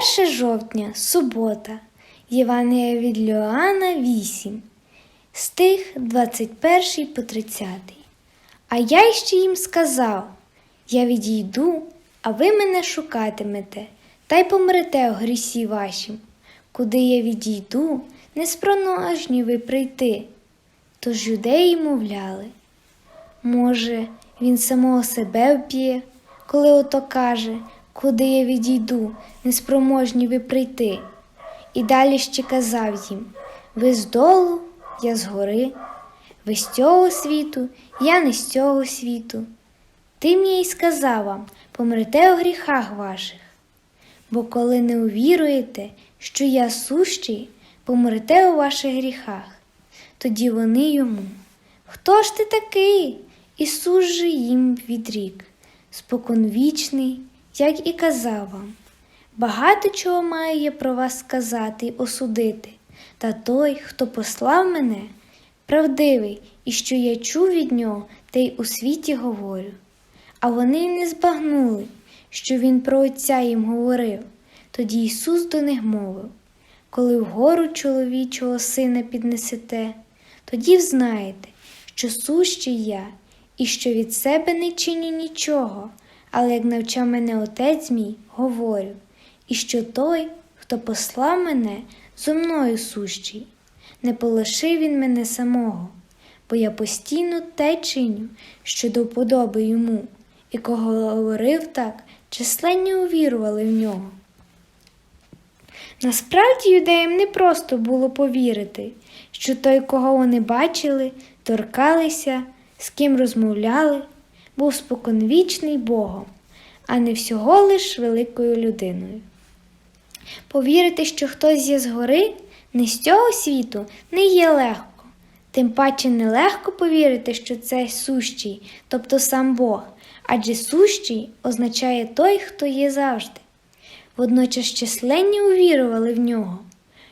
1 жовтня, субота, Євангелія від Ліоанна 8, стих 21 по 30. А я ще їм сказав: Я відійду, а ви мене шукатимете, та й помрете у грісі вашім. Куди я відійду, не спроможні ви прийти. Тож юдеї мовляли. Може, він самого себе вп'є, коли ото каже, куди я відійду, неспроможні ви прийти. І далі ще казав їм ви з долу, я згори, ви з цього світу, я не з цього світу. Тим я й сказав вам, помрете у гріхах ваших. Бо коли не увіруєте, що я сущий, помрете у ваших гріхах. Тоді вони йому. Хто ж ти такий? Ісус же їм відрік, споконвічний, як і казав вам. Багато чого маю я про вас сказати й осудити, та той, хто послав мене, правдивий, і що я чув від нього, те й у світі говорю. А вони й не збагнули, що він про Отця їм говорив. Тоді Ісус до них мовив коли вгору чоловічого сина піднесете, тоді взнаєте, що сущий я, і що від себе не чиню нічого, але як навчав мене отець мій, говорю, і що той, хто послав мене, зо мною сущий, не полишив він мене самого, бо я постійно те чиню, що до вподоби йому, і кого говорив так, численні увірували в нього. Насправді юдеям не просто було повірити, що той, кого вони бачили, торкалися, з ким розмовляли, був споконвічний Богом, а не всього лиш великою людиною. Повірити, що хтось є згори, не з цього світу, не є легко. Тим паче нелегко повірити, що це сущий, тобто сам Бог, адже сущий означає той, хто є завжди. Водночас численні увірували в нього.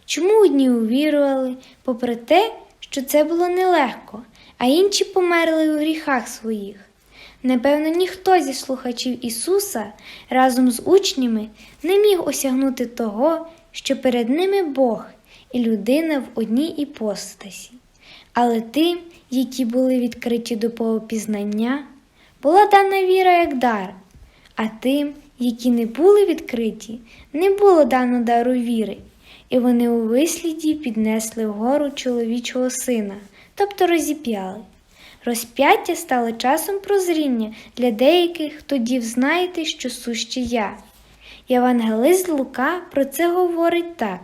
Чому одні увірували, попри те, що це було нелегко, а інші померли у гріхах своїх? Напевно, ніхто зі слухачів Ісуса разом з учнями не міг осягнути того, що перед ними Бог і людина в одній іпостасі. Але тим, які були відкриті до повопізнання, була дана віра як дар, а тим, які не були відкриті, не було дано дару віри, і вони у висліді піднесли вгору чоловічого сина, тобто розіп'яли. Розп'яття стало часом прозріння для деяких, тоді взнаєте, що сущий я. Євангелист Лука про це говорить так.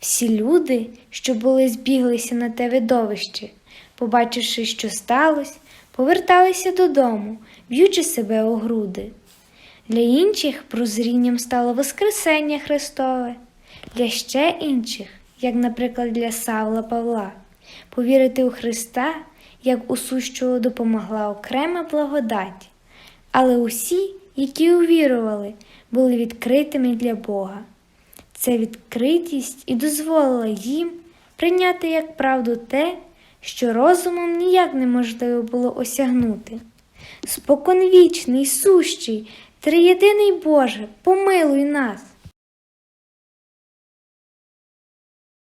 Всі люди, що були збіглися на те видовище, побачивши, що сталося, поверталися додому, б'ючи себе у груди. Для інших прозрінням стало Воскресення Христове, для ще інших, як, наприклад, для Савла Павла, повірити у Христа, як у сущого допомогла окрема благодать. Але усі, які увірували, були відкритими для Бога. Ця відкритість і дозволила їм прийняти як правду те, що розумом ніяк неможливо було осягнути. Споконвічний, сущий, триєдиний Боже, помилуй нас.